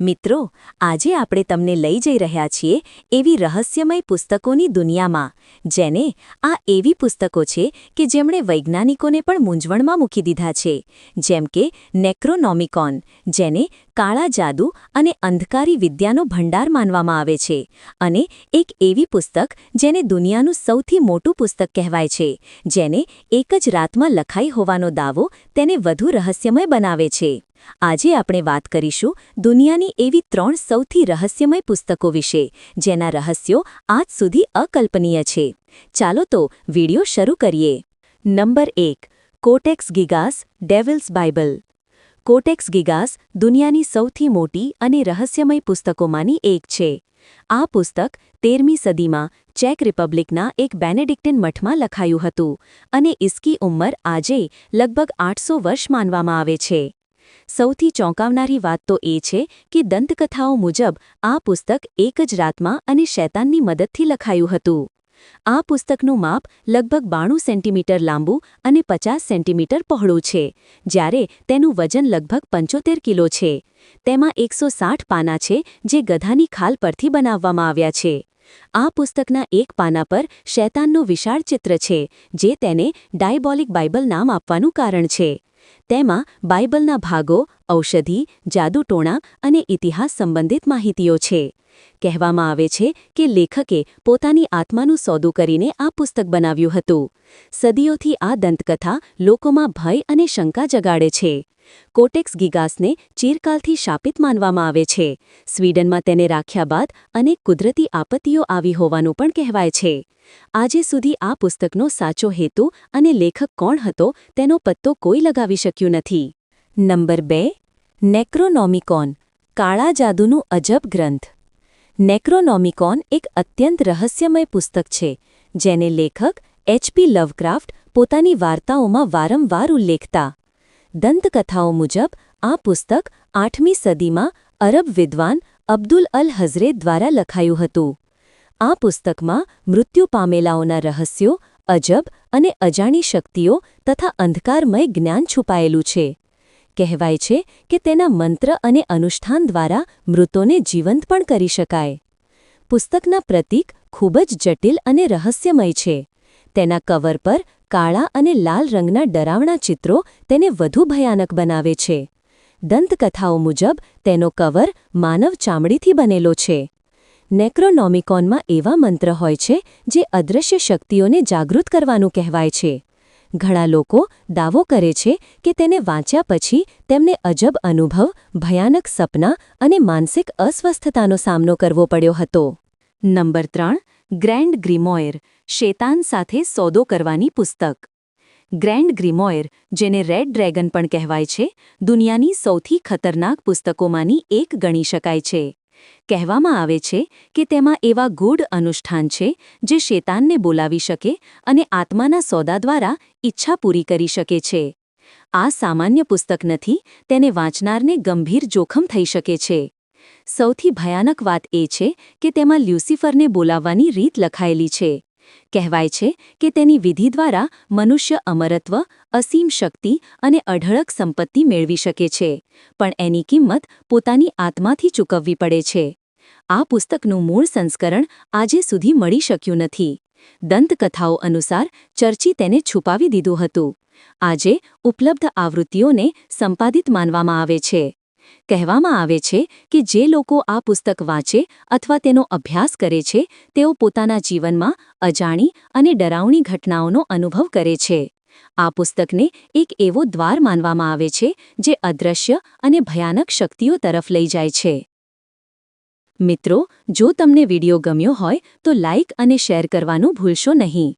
મિત્રો, આજે આપણે તમને લઈ જઈ રહ્યા છીએ એવી રહસ્યમય પુસ્તકોની દુનિયામાં, જેને આ એવી પુસ્તકો છે કે જેમણે વૈજ્ઞાનિકોને પણ મૂંઝવણમાં મૂકી દીધા છે. જેમ કે નેક્રોનોમિકોન જેને કાળા જાદુ અને અંધકારી વિદ્યાનો ભંડાર માનવામાં આવે છે અને એક એવી પુસ્તક જેને દુનિયાનું સૌથી મોટું પુસ્તક કહેવાય છે, જેને એક જ રાતમાં લખાઈ હોવાનો દાવો તેને વધુ રહસ્યમય બનાવે છે. આજે આપણે વાત કરીશું દુનિયાની એવી ત્રણ સૌથી રહસ્યમય પુસ્તકો વિશે, જેના રહસ્યો આજ સુધી અકલ્પનીય છે. ચાલો તો વિડિયો શરૂ કરીએ. નંબર એક, Codex Gigas, devil's Bible. Codex Gigas દુનિયાની સૌથી મોટી અને રહસ્યમય પુસ્તકોમાંની એક છે. આ પુસ્તક તેરમી સદીમાં ચેક રિપબ્લિકના એક બેનેડિક્ટિન મઠમાં લખાયું હતું અને ઇસકી ઉંમર આજે લગભગ આઠસો વર્ષ માનવામાં આવે છે. સૌથી ચોંકાવનારી વાત તો એ છે કે દંતકથાઓ મુજબ આ પુસ્તક એક જ રાતમાં અને શૈતાનની મદદથી લખાયું હતું. આ પુસ્તકનું માપ લગભગ બાણું સેન્ટીમીટર લાંબુ અને પચાસ સેન્ટીમીટર પહોળું છે, જ્યારે તેનું વજન લગભગ પંચોતેર કિલો છે. તેમાં એકસો પાના છે જે ગધાની ખાલ પરથી બનાવવામાં આવ્યા છે. આ પુસ્તકના એક પાના પર શૈતાનનું વિશાળ ચિત્ર છે, જે તેને ડાયબોલિક બાઇબલ નામ આપવાનું કારણ છે. તેમાં બાઇબલના ભાગો, ઔષધિ, જાદુટોણા અને ઇતિહાસ સંબંધિત માહિતીઓ છે. કહેવામાં આવે છે કે લેખકે પોતાની આત્માનું સોદું કરીને આ પુસ્તક બનાવ્યું હતું. સદીઓથી આ દંતકથા લોકોમાં ભય અને શંકા જગાડે છે. કોટેક્સ ગિગાસને ચીરકાલથી શાપિત માનવામાં આવે છે. સ્વીડનમાં તેને રાખ્યા બાદ અનેક કુદરતી આપત્તિઓ આવી હોવાનું પણ કહેવાય છે. આજે સુધી આ પુસ્તકનો સાચો હેતુ અને લેખક કોણ હતો તેનો પત્તો કોઈ લગાવી શક્યું નથી. નંબર બે, નેક્રોનોમિકોન, કાળા જાદુનું અજબ ગ્રંથ. નેક્રોનોમિકોન એક અત્યંત રહસ્યમય પુસ્તક છે, જેને લેખક એચપી લવક્રાફ્ટ પોતાની વાર્તાઓમાં વારંવાર ઉલ્લેખતા. દંતકથાઓ મુજબ, આ પુસ્તક આઠમી સદીમાં અરબ વિદ્વાન અબ્દુલ અલ હઝરે દ્વારા લખાયું હતું. આ પુસ્તકમાં મૃત્યુ પામેલાઓના રહસ્યો અજબ અને અજાણી શક્તિઓ તથા અંધકારમય જ્ઞાન છુપાયેલું છે. કહેવાય છે કે તેના મંત્ર અને અનુષ્ઠાન દ્વારા મૃતોને જીવંત પણ કરી શકાય. પુસ્તકના પ્રતીક ખૂબ જ જટિલ અને રહસ્યમય છે. તેના કવર પર કાળા અને લાલ રંગના ડરાવણા ચિત્રો તેને વધુ ભયાનક બનાવે છે. દંતકથાઓ મુજબ તેનો કવર માનવ ચામડીથી બનેલો છે. નેક્રોનોમિકોનમાં એવા મંત્ર હોય છે જે અદૃશ્ય શક્તિઓને જાગૃત કરવાનું કહેવાય છે. ઘણા લોકો દાવો કરે છે કે તેને વાંચ્યા પછી તેમને અજબ અનુભવ, ભયાનક સપના અને માનસિક અસ્વસ્થતાનો સામનો કરવો પડ્યો હતો. નંબર ત્રણ, ગ્રેન્ડ ગ્રીમોયર, શેતાન સાથે સોદો કરવાની પુસ્તક. ગ્રેન્ડ ગ્રીમોયર, જેને રેડ ડ્રેગન પણ કહેવાય છે, દુનિયાની સૌથી ખતરનાક પુસ્તકોમાંની એક ગણી શકાય છે. કહેવામાં આવે છે કે તેમાં એવા ગૂઢ અનુષ્ઠાન છે જે શેતાનને બોલાવી શકે અને આત્માના સોદા દ્વારા ઈચ્છા પૂરી કરી શકે છે. આ સામાન્ય પુસ્તક નથી, તેને વાંચનારને ગંભીર જોખમ થઈ શકે છે. સૌથી ભયાનક વાત એ છે કે તેમાં લ્યુસિફરને બોલાવવાની રીત લખાયેલી છે. કહેવાય છે કે તેની વિધિ દ્વારા મનુષ્ય અમરત્વ, અસીમ શક્તિ અને અઢળક સંપત્તિ મેળવી શકે છે, પણ એની કિંમત પોતાની આત્માથી ચૂકવવી પડે છે. આ પુસ્તકનું મૂળ સંસ્કરણ આજે સુધી મળી શક્યું નથી. દંતકથાઓ અનુસાર ચર્ચી તેને છુપાવી દીધું હતું. આજે ઉપલબ્ધ આવૃત્તિઓને સંપાદિત માનવામાં આવે છે. કહેવામાં આવે છે કે જે લોકો આ પુસ્તક વાંચે અથવા તેનો અભ્યાસ કરે છે, તેઓ પોતાના જીવનમાં અજાણી અને ડરાવણી ઘટનાઓનો અનુભવ કરે છે. આ પુસ્તકને એક એવો દ્વાર માનવામાં આવે છે, જે અદૃશ્ય અને ભયાનક શક્તિઓ તરફ લઈ જાય છે. મિત્રો, જો તમને વિડિયો ગમ્યો હોય તો લાઇક અને શેર કરવાનું ભૂલશો નહીં.